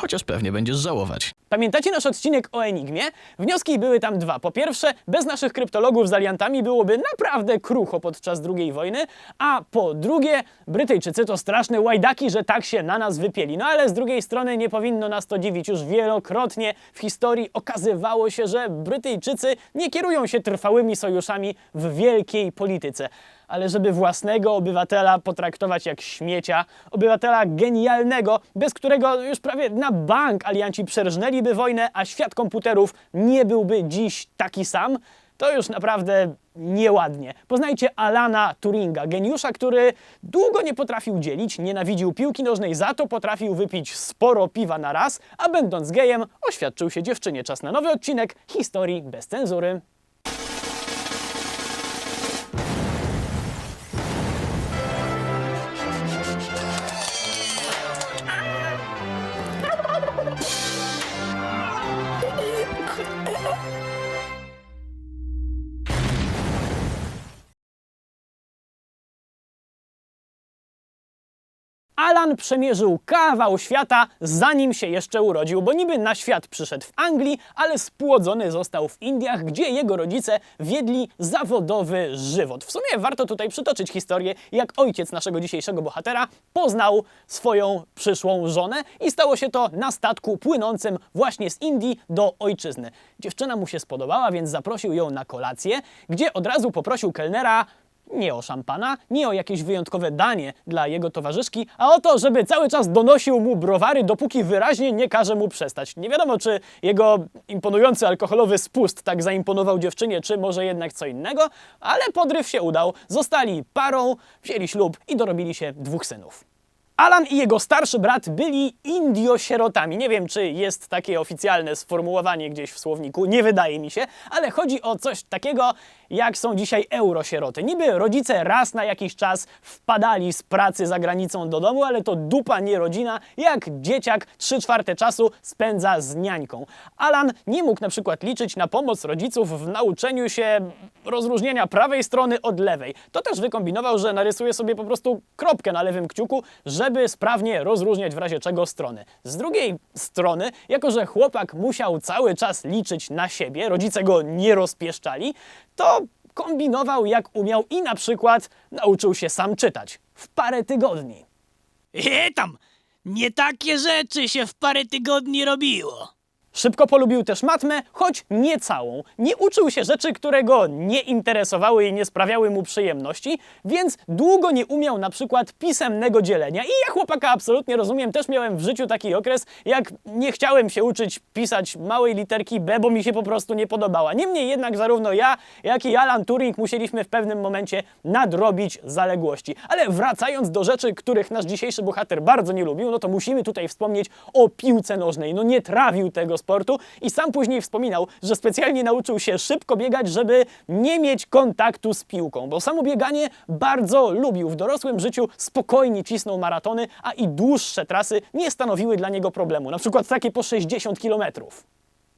Chociaż pewnie będziesz żałować. Pamiętacie nasz odcinek o Enigmie? Wnioski były tam dwa. Po pierwsze, bez naszych kryptologów z aliantami byłoby naprawdę krucho podczas II wojny, a po drugie, Brytyjczycy to straszne łajdaki, że tak się na nas wypieli. No ale z drugiej strony nie powinno nas to dziwić. Już wielokrotnie w historii okazywało się, że Brytyjczycy nie kierują się trwałymi sojuszami w wielkiej polityce ale żeby własnego obywatela potraktować jak śmiecia, obywatela genialnego, bez którego już prawie na bank alianci przerżnęliby wojnę, a świat komputerów nie byłby dziś taki sam, to już naprawdę nieładnie. Poznajcie Alana Turinga, geniusza, który długo nie potrafił dzielić, nienawidził piłki nożnej, za to potrafił wypić sporo piwa na raz, a będąc gejem oświadczył się dziewczynie. Czas na nowy odcinek historii bez cenzury. Alan przemierzył kawał świata, zanim się jeszcze urodził, bo niby na świat przyszedł w Anglii, ale spłodzony został w Indiach, gdzie jego rodzice wiedli zawodowy żywot. W sumie warto tutaj przytoczyć historię, jak ojciec naszego dzisiejszego bohatera poznał swoją przyszłą żonę i stało się to na statku płynącym właśnie z Indii do ojczyzny. Dziewczyna mu się spodobała, więc zaprosił ją na kolację, gdzie od razu poprosił kelnera nie o szampana, nie o jakieś wyjątkowe danie dla jego towarzyszki, a o to, żeby cały czas donosił mu browary, dopóki wyraźnie nie każe mu przestać. Nie wiadomo, czy jego imponujący alkoholowy spust tak zaimponował dziewczynie, czy może jednak co innego, ale podryw się udał. Zostali parą, wzięli ślub i dorobili się dwóch synów. Alan i jego starszy brat byli indiosierotami. Nie wiem, czy jest takie oficjalne sformułowanie gdzieś w słowniku, nie wydaje mi się, ale chodzi o coś takiego, jak są dzisiaj eurosieroty. Niby rodzice raz na jakiś czas wpadali z pracy za granicą do domu, ale to dupa nie rodzina, jak dzieciak trzy czwarte czasu spędza z niańką. Alan nie mógł na przykład liczyć na pomoc rodziców w nauczeniu się rozróżnienia prawej strony od lewej. To też wykombinował, że narysuje sobie po prostu kropkę na lewym kciuku, żeby sprawnie rozróżniać w razie czego strony. Z drugiej strony, jako że chłopak musiał cały czas liczyć na siebie, rodzice go nie rozpieszczali, to kombinował jak umiał i na przykład nauczył się sam czytać w parę tygodni. E tam! Nie takie rzeczy się w parę tygodni robiło. Szybko polubił też matmę, choć nie całą. Nie uczył się rzeczy, które go nie interesowały i nie sprawiały mu przyjemności, więc długo nie umiał na przykład pisemnego dzielenia. I ja chłopaka absolutnie rozumiem, też miałem w życiu taki okres, jak nie chciałem się uczyć pisać małej literki B, bo mi się po prostu nie podobała. Niemniej jednak zarówno ja, jak i Alan Turing musieliśmy w pewnym momencie nadrobić zaległości. Ale wracając do rzeczy, których nasz dzisiejszy bohater bardzo nie lubił, no to musimy tutaj wspomnieć o piłce nożnej. No nie trawił tego sportu i sam później wspominał, że specjalnie nauczył się szybko biegać, żeby nie mieć kontaktu z piłką, bo samo bieganie bardzo lubił. W dorosłym życiu spokojnie cisnął maratony, a i dłuższe trasy nie stanowiły dla niego problemu, na przykład takie po 60 kilometrów.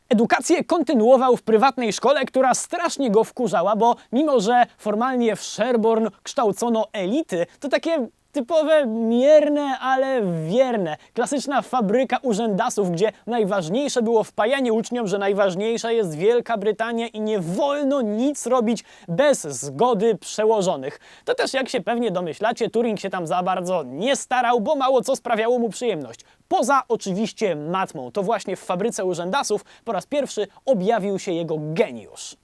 Edukację kontynuował w prywatnej szkole, która strasznie go wkurzała, bo mimo, że formalnie w Sherborne kształcono elity, to takie typowe mierne, ale wierne. Klasyczna fabryka urzędasów, gdzie najważniejsze było wpajanie uczniom, że najważniejsza jest Wielka Brytania i nie wolno nic robić bez zgody przełożonych. To też, jak się pewnie domyślacie, Turing się tam za bardzo nie starał, bo mało co sprawiało mu przyjemność. Poza oczywiście matmą. To właśnie w fabryce urzędasów po raz pierwszy objawił się jego geniusz.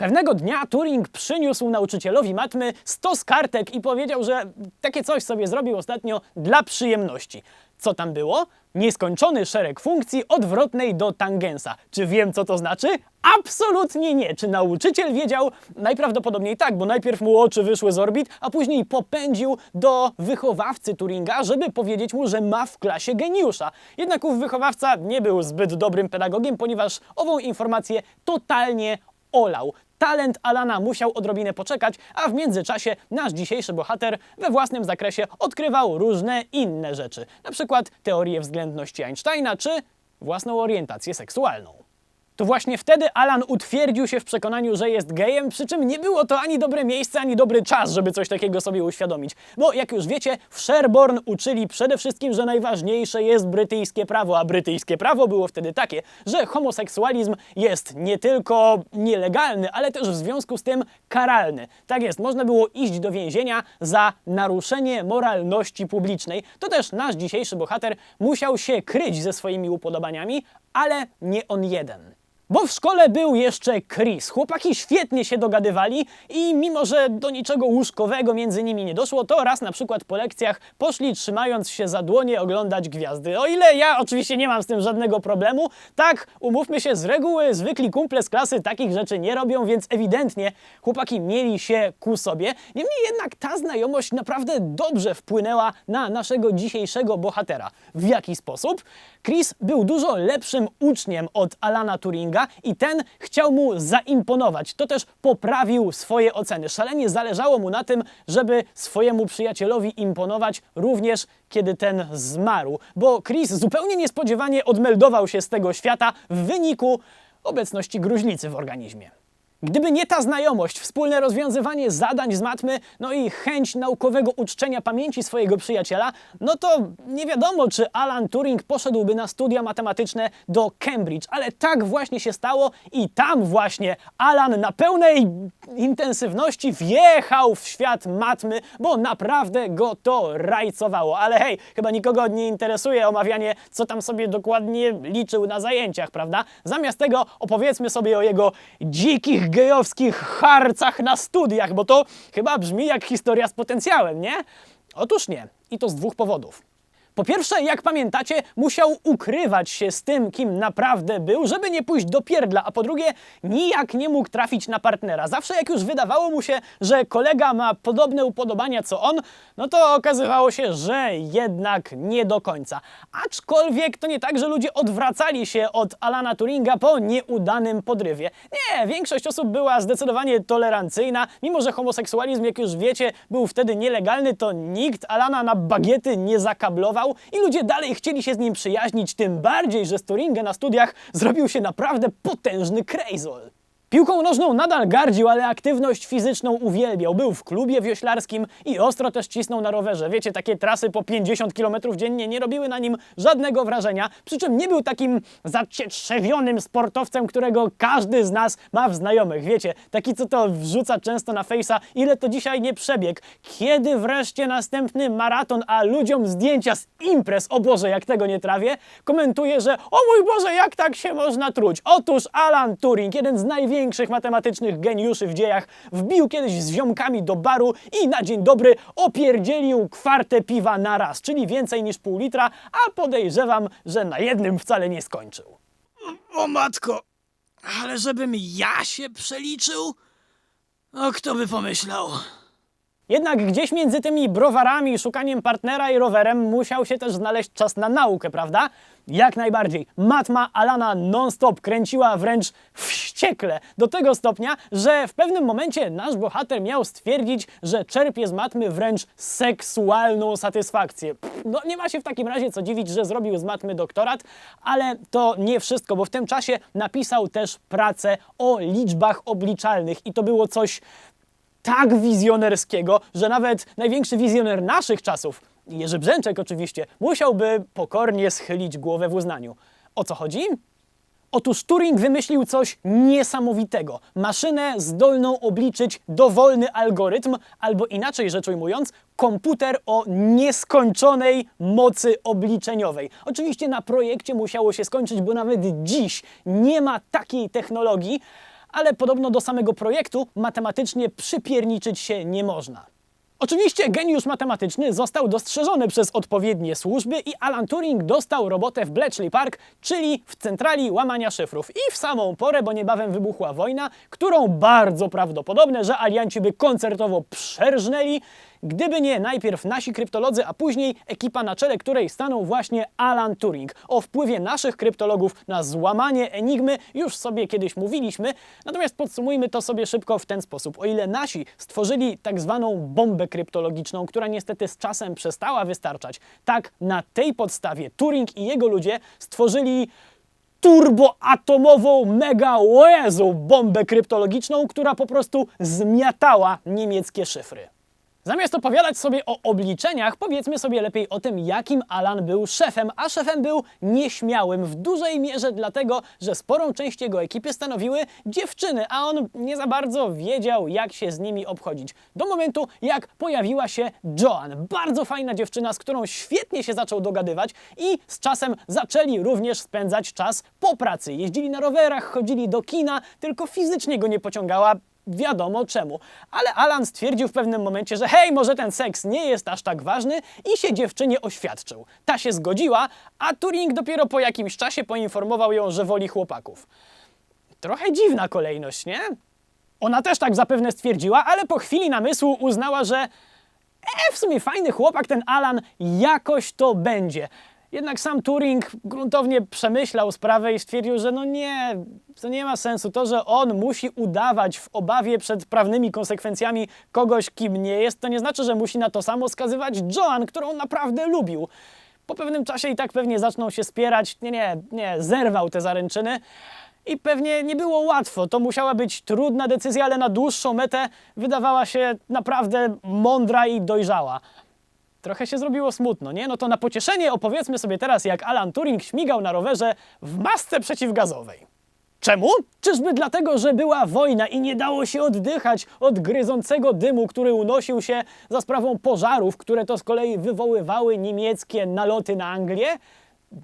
Pewnego dnia Turing przyniósł nauczycielowi matmy stos kartek i powiedział, że takie coś sobie zrobił ostatnio dla przyjemności. Co tam było? Nieskończony szereg funkcji odwrotnej do tangensa. Czy wiem, co to znaczy? Absolutnie nie. Czy nauczyciel wiedział? Najprawdopodobniej tak, bo najpierw mu oczy wyszły z orbit, a później popędził do wychowawcy Turinga, żeby powiedzieć mu, że ma w klasie geniusza. Jednak ów wychowawca nie był zbyt dobrym pedagogiem, ponieważ ową informację totalnie olał. Talent Alana musiał odrobinę poczekać, a w międzyczasie nasz dzisiejszy bohater we własnym zakresie odkrywał różne inne rzeczy, na przykład teorię względności Einsteina czy własną orientację seksualną. To właśnie wtedy Alan utwierdził się w przekonaniu, że jest gejem, przy czym nie było to ani dobre miejsce, ani dobry czas, żeby coś takiego sobie uświadomić. Bo jak już wiecie, w Sherborne uczyli przede wszystkim, że najważniejsze jest brytyjskie prawo, a brytyjskie prawo było wtedy takie, że homoseksualizm jest nie tylko nielegalny, ale też w związku z tym karalny. Tak jest, można było iść do więzienia za naruszenie moralności publicznej. To też nasz dzisiejszy bohater musiał się kryć ze swoimi upodobaniami, ale nie on jeden. Bo w szkole był jeszcze Chris. Chłopaki świetnie się dogadywali i mimo, że do niczego łóżkowego między nimi nie doszło, to raz na przykład po lekcjach poszli trzymając się za dłonie oglądać gwiazdy. O ile ja oczywiście nie mam z tym żadnego problemu, tak, umówmy się, z reguły zwykli kumple z klasy takich rzeczy nie robią, więc ewidentnie chłopaki mieli się ku sobie. Niemniej jednak ta znajomość naprawdę dobrze wpłynęła na naszego dzisiejszego bohatera. W jaki sposób? Chris był dużo lepszym uczniem od Alana Turinga i ten chciał mu zaimponować. To też poprawił swoje oceny. Szalenie zależało mu na tym, żeby swojemu przyjacielowi imponować również kiedy ten zmarł, bo Chris zupełnie niespodziewanie odmeldował się z tego świata w wyniku obecności gruźlicy w organizmie. Gdyby nie ta znajomość, wspólne rozwiązywanie zadań z matmy, no i chęć naukowego uczczenia pamięci swojego przyjaciela, no to nie wiadomo, czy Alan Turing poszedłby na studia matematyczne do Cambridge, ale tak właśnie się stało i tam właśnie Alan na pełnej intensywności wjechał w świat matmy, bo naprawdę go to rajcowało. Ale hej, chyba nikogo nie interesuje omawianie, co tam sobie dokładnie liczył na zajęciach, prawda? Zamiast tego opowiedzmy sobie o jego dzikich gejowskich harcach na studiach, bo to chyba brzmi jak historia z potencjałem, nie? Otóż nie. I to z dwóch powodów. Po pierwsze, jak pamiętacie, musiał ukrywać się z tym, kim naprawdę był, żeby nie pójść do pierdla, a po drugie, nijak nie mógł trafić na partnera. Zawsze jak już wydawało mu się, że kolega ma podobne upodobania co on, no to okazywało się, że jednak nie do końca. Aczkolwiek to nie tak, że ludzie odwracali się od Alana Turinga po nieudanym podrywie. Nie, większość osób była zdecydowanie tolerancyjna, mimo że homoseksualizm, jak już wiecie, był wtedy nielegalny, to nikt Alana na bagiety nie zakablował i ludzie dalej chcieli się z nim przyjaźnić, tym bardziej, że z Turinga na studiach zrobił się naprawdę potężny krejzol. Piłką nożną nadal gardził, ale aktywność fizyczną uwielbiał. Był w klubie wioślarskim i ostro też cisnął na rowerze. Wiecie, takie trasy po 50 km dziennie nie robiły na nim żadnego wrażenia, przy czym nie był takim zacietrzewionym sportowcem, którego każdy z nas ma w znajomych. Wiecie, taki co to wrzuca często na fejsa, ile to dzisiaj nie przebieg. Kiedy wreszcie następny maraton, a ludziom zdjęcia z imprez, o Boże, jak tego nie trawię, komentuje, że o mój Boże, jak tak się można truć. Otóż Alan Turing, jeden z największych matematycznych geniuszy w dziejach, wbił kiedyś z ziomkami do baru i na dzień dobry opierdzielił kwartę piwa na raz, czyli więcej niż pół litra, a podejrzewam, że na jednym wcale nie skończył. O matko, ale żebym ja się przeliczył? O, kto by pomyślał? Jednak gdzieś między tymi browarami, szukaniem partnera i rowerem musiał się też znaleźć czas na naukę, prawda? Jak najbardziej. Matma Alana non-stop kręciła wręcz wściekle. Do tego stopnia, że w pewnym momencie nasz bohater miał stwierdzić, że czerpie z matmy wręcz seksualną satysfakcję. No nie ma się w takim razie co dziwić, że zrobił z matmy doktorat, ale to nie wszystko, bo w tym czasie napisał też pracę o liczbach obliczalnych i to było coś tak wizjonerskiego, że nawet największy wizjoner naszych czasów, Jerzy Brzęczek oczywiście, musiałby pokornie schylić głowę w uznaniu. O co chodzi? Otóż Turing wymyślił coś niesamowitego. Maszynę zdolną obliczyć dowolny algorytm, albo inaczej rzecz ujmując, komputer o nieskończonej mocy obliczeniowej. Oczywiście na projekcie musiało się skończyć, bo nawet dziś nie ma takiej technologii, ale podobno do samego projektu matematycznie przypierniczyć się nie można. Oczywiście geniusz matematyczny został dostrzeżony przez odpowiednie służby i Alan Turing dostał robotę w Bletchley Park, czyli w centrali łamania szyfrów. I w samą porę, bo niebawem wybuchła wojna, którą bardzo prawdopodobne, że alianci by koncertowo przerżnęli, gdyby nie najpierw nasi kryptolodzy, a później ekipa na czele której stanął właśnie Alan Turing. O wpływie naszych kryptologów na złamanie enigmy już sobie kiedyś mówiliśmy, natomiast podsumujmy to sobie szybko w ten sposób. O ile nasi stworzyli tak zwaną bombę kryptologiczną, która niestety z czasem przestała wystarczać, tak na tej podstawie Turing i jego ludzie stworzyli turboatomową mega Jezu, bombę kryptologiczną, która po prostu zmiatała niemieckie szyfry. Zamiast opowiadać sobie o obliczeniach, powiedzmy sobie lepiej o tym, jakim Alan był szefem. A szefem był nieśmiałym, w dużej mierze dlatego, że sporą część jego ekipy stanowiły dziewczyny, a on nie za bardzo wiedział, jak się z nimi obchodzić. Do momentu, jak pojawiła się Joan, bardzo fajna dziewczyna, z którą świetnie się zaczął dogadywać i z czasem zaczęli również spędzać czas po pracy. Jeździli na rowerach, chodzili do kina, tylko fizycznie go nie pociągała wiadomo czemu. Ale Alan stwierdził w pewnym momencie, że hej, może ten seks nie jest aż tak ważny i się dziewczynie oświadczył. Ta się zgodziła, a Turing dopiero po jakimś czasie poinformował ją, że woli chłopaków. Trochę dziwna kolejność, nie? Ona też tak zapewne stwierdziła, ale po chwili namysłu uznała, że e, w sumie fajny chłopak ten Alan, jakoś to będzie. Jednak sam Turing gruntownie przemyślał sprawę i stwierdził, że no nie, to nie ma sensu. To, że on musi udawać w obawie przed prawnymi konsekwencjami kogoś, kim nie jest, to nie znaczy, że musi na to samo skazywać Joan, którą naprawdę lubił. Po pewnym czasie i tak pewnie zaczną się spierać. Nie, nie, nie, zerwał te zaręczyny. I pewnie nie było łatwo. To musiała być trudna decyzja, ale na dłuższą metę wydawała się naprawdę mądra i dojrzała. Trochę się zrobiło smutno, nie? No to na pocieszenie opowiedzmy sobie teraz, jak Alan Turing śmigał na rowerze w masce przeciwgazowej. Czemu? Czyżby dlatego, że była wojna i nie dało się oddychać od gryzącego dymu, który unosił się za sprawą pożarów, które to z kolei wywoływały niemieckie naloty na Anglię?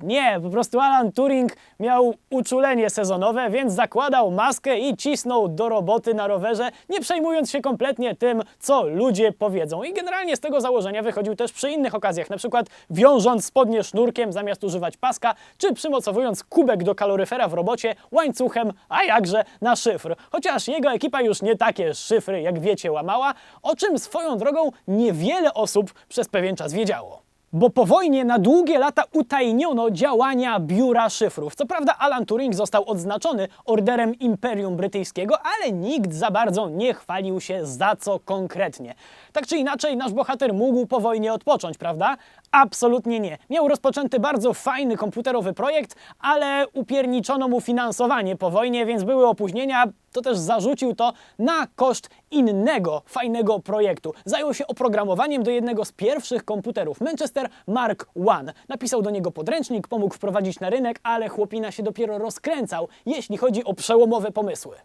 Nie, po prostu Alan Turing miał uczulenie sezonowe, więc zakładał maskę i cisnął do roboty na rowerze, nie przejmując się kompletnie tym, co ludzie powiedzą. I generalnie z tego założenia wychodził też przy innych okazjach, na przykład wiążąc spodnie sznurkiem zamiast używać paska, czy przymocowując kubek do kaloryfera w robocie łańcuchem, a jakże na szyfr. Chociaż jego ekipa już nie takie szyfry, jak wiecie, łamała, o czym swoją drogą niewiele osób przez pewien czas wiedziało. Bo po wojnie na długie lata utajniono działania biura szyfrów. Co prawda Alan Turing został odznaczony orderem Imperium Brytyjskiego, ale nikt za bardzo nie chwalił się za co konkretnie. Tak czy inaczej, nasz bohater mógł po wojnie odpocząć, prawda? Absolutnie nie. Miał rozpoczęty bardzo fajny komputerowy projekt, ale upierniczono mu finansowanie po wojnie, więc były opóźnienia. To też zarzucił to na koszt innego fajnego projektu. Zajął się oprogramowaniem do jednego z pierwszych komputerów, Manchester Mark I. Napisał do niego podręcznik, pomógł wprowadzić na rynek, ale chłopina się dopiero rozkręcał, jeśli chodzi o przełomowe pomysły.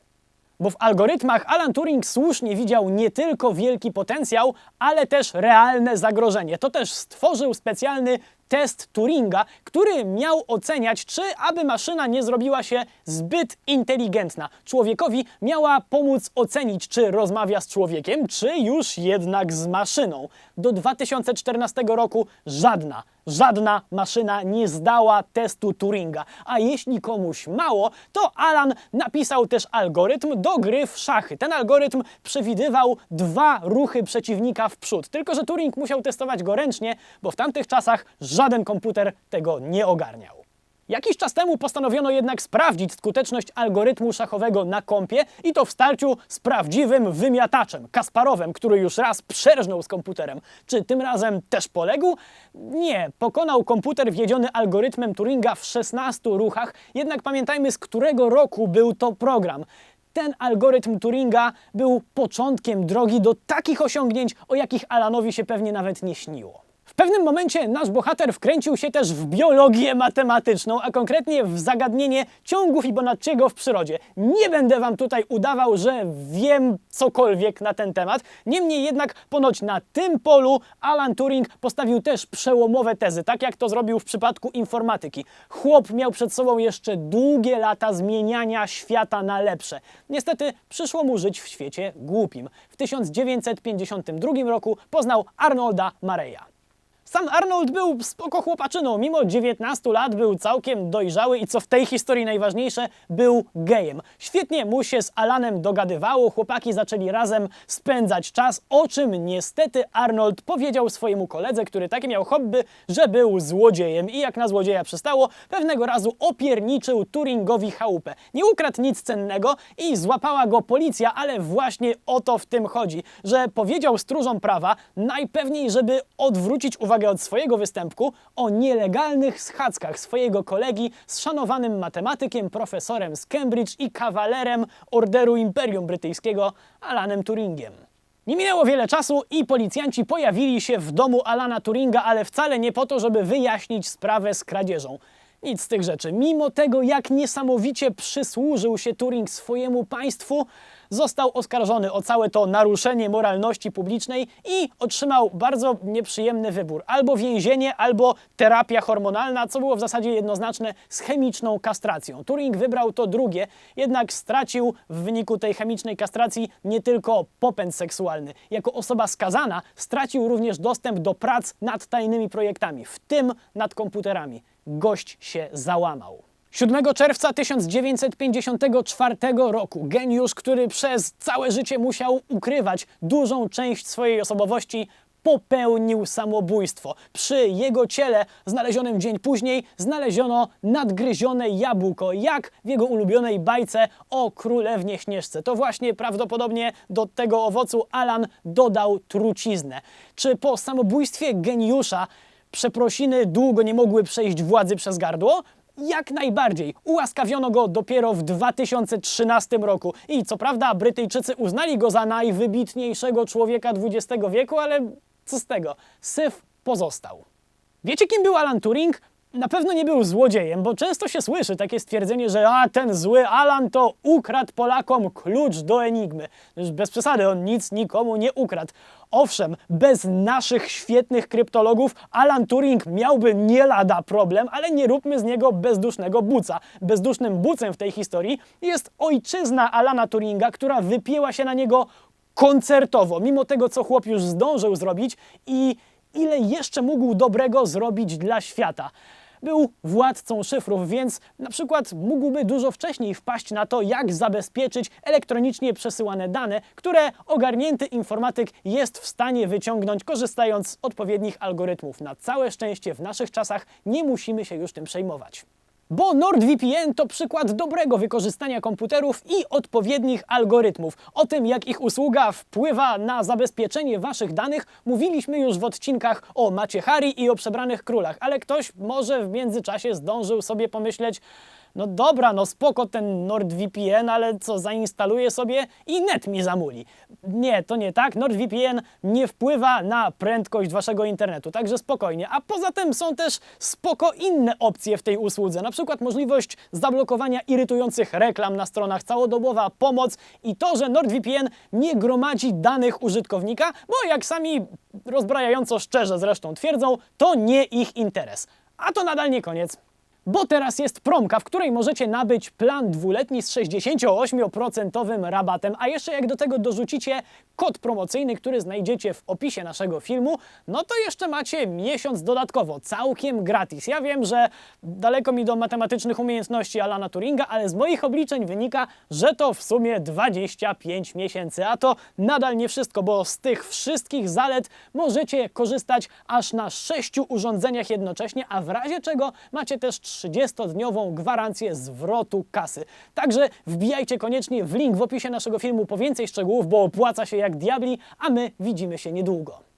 Bo w algorytmach Alan Turing słusznie widział nie tylko wielki potencjał, ale też realne zagrożenie. To też stworzył specjalny test Turinga, który miał oceniać, czy aby maszyna nie zrobiła się zbyt inteligentna. Człowiekowi miała pomóc ocenić, czy rozmawia z człowiekiem, czy już jednak z maszyną. Do 2014 roku żadna, żadna maszyna nie zdała testu Turinga. A jeśli komuś mało, to Alan napisał też algorytm do gry w szachy. Ten algorytm przewidywał dwa ruchy przeciwnika w przód. Tylko, że Turing musiał testować go ręcznie, bo w tamtych czasach żaden komputer tego nie ogarniał. Jakiś czas temu postanowiono jednak sprawdzić skuteczność algorytmu szachowego na kompie i to w starciu z prawdziwym wymiataczem, Kasparowem, który już raz przerżnął z komputerem. Czy tym razem też poległ? Nie, pokonał komputer wiedziony algorytmem Turinga w 16 ruchach, jednak pamiętajmy z którego roku był to program. Ten algorytm Turinga był początkiem drogi do takich osiągnięć, o jakich Alanowi się pewnie nawet nie śniło. Pewnym momencie nasz bohater wkręcił się też w biologię matematyczną, a konkretnie w zagadnienie ciągu Fibonacciego w przyrodzie. Nie będę wam tutaj udawał, że wiem cokolwiek na ten temat. Niemniej jednak ponoć na tym polu Alan Turing postawił też przełomowe tezy, tak jak to zrobił w przypadku informatyki. Chłop miał przed sobą jeszcze długie lata zmieniania świata na lepsze. Niestety przyszło mu żyć w świecie głupim. W 1952 roku poznał Arnolda Mareya. Sam Arnold był spoko chłopaczyną. Mimo 19 lat był całkiem dojrzały i co w tej historii najważniejsze, był gejem. Świetnie mu się z Alanem dogadywało, chłopaki zaczęli razem spędzać czas, o czym niestety Arnold powiedział swojemu koledze, który takie miał hobby, że był złodziejem i jak na złodzieja przystało, pewnego razu opierniczył Turingowi chałupę. Nie ukradł nic cennego i złapała go policja, ale właśnie o to w tym chodzi, że powiedział stróżom prawa, najpewniej żeby odwrócić uwagę uwagę od swojego występku o nielegalnych schadzkach swojego kolegi z szanowanym matematykiem, profesorem z Cambridge i kawalerem Orderu Imperium Brytyjskiego Alanem Turingiem. Nie minęło wiele czasu i policjanci pojawili się w domu Alana Turinga, ale wcale nie po to, żeby wyjaśnić sprawę z kradzieżą. Nic z tych rzeczy. Mimo tego, jak niesamowicie przysłużył się Turing swojemu państwu, został oskarżony o całe to naruszenie moralności publicznej i otrzymał bardzo nieprzyjemny wybór. Albo więzienie, albo terapia hormonalna, co było w zasadzie jednoznaczne z chemiczną kastracją. Turing wybrał to drugie, jednak stracił w wyniku tej chemicznej kastracji nie tylko popęd seksualny. Jako osoba skazana stracił również dostęp do prac nad tajnymi projektami, w tym nad komputerami. Gość się załamał. 7 czerwca 1954 roku geniusz, który przez całe życie musiał ukrywać dużą część swojej osobowości, popełnił samobójstwo. Przy jego ciele, znalezionym dzień później, znaleziono nadgryzione jabłko, jak w jego ulubionej bajce o królewnie Śnieżce. To właśnie prawdopodobnie do tego owocu Alan dodał truciznę. Czy po samobójstwie geniusza przeprosiny długo nie mogły przejść władzy przez gardło? Jak najbardziej. Ułaskawiono go dopiero w 2013 roku. I co prawda Brytyjczycy uznali go za najwybitniejszego człowieka XX wieku, ale co z tego? Syf pozostał. Wiecie, kim był Alan Turing? Na pewno nie był złodziejem, bo często się słyszy takie stwierdzenie, że a ten zły Alan to ukradł Polakom klucz do enigmy. Już bez przesady, on nic nikomu nie ukradł. Owszem, bez naszych świetnych kryptologów Alan Turing miałby nie lada problem, ale nie róbmy z niego bezdusznego buca. Bezdusznym bucem w tej historii jest ojczyzna Alana Turinga, która wypięła się na niego koncertowo, mimo tego, co chłop już zdążył zrobić i ile jeszcze mógł dobrego zrobić dla świata. Był władcą szyfrów, więc na przykład mógłby dużo wcześniej wpaść na to, jak zabezpieczyć elektronicznie przesyłane dane, które ogarnięty informatyk jest w stanie wyciągnąć, korzystając z odpowiednich algorytmów. Na całe szczęście w naszych czasach nie musimy się już tym przejmować. Bo NordVPN to przykład dobrego wykorzystania komputerów i odpowiednich algorytmów. O tym, jak ich usługa wpływa na zabezpieczenie waszych danych, mówiliśmy już w odcinkach o Macie Hari i o przebranych królach, ale ktoś może w międzyczasie zdążył sobie pomyśleć, no dobra, no spoko ten NordVPN, ale co, zainstaluję sobie i net mi zamuli. Nie, to nie tak. NordVPN nie wpływa na prędkość waszego internetu, także spokojnie. A poza tym są też spoko inne opcje w tej usłudze, na przykład możliwość zablokowania irytujących reklam na stronach, całodobowa pomoc i to, że NordVPN nie gromadzi danych użytkownika, bo jak sami rozbrajająco szczerze zresztą twierdzą, to nie ich interes. A to nadal nie koniec. Bo teraz jest promka, w której możecie nabyć plan dwuletni z 68% rabatem, a jeszcze jak do tego dorzucicie kod promocyjny, który znajdziecie w opisie naszego filmu, no to jeszcze macie miesiąc dodatkowo, całkiem gratis. Ja wiem, że daleko mi do matematycznych umiejętności Alana Turinga, ale z moich obliczeń wynika, że to w sumie 25 miesięcy, a to nadal nie wszystko, bo z tych wszystkich zalet możecie korzystać aż na 6 urządzeniach jednocześnie, a w razie czego macie też 30-dniową gwarancję zwrotu kasy. Także wbijajcie koniecznie w link w opisie naszego filmu po więcej szczegółów, bo opłaca się jak diabli, a my widzimy się niedługo.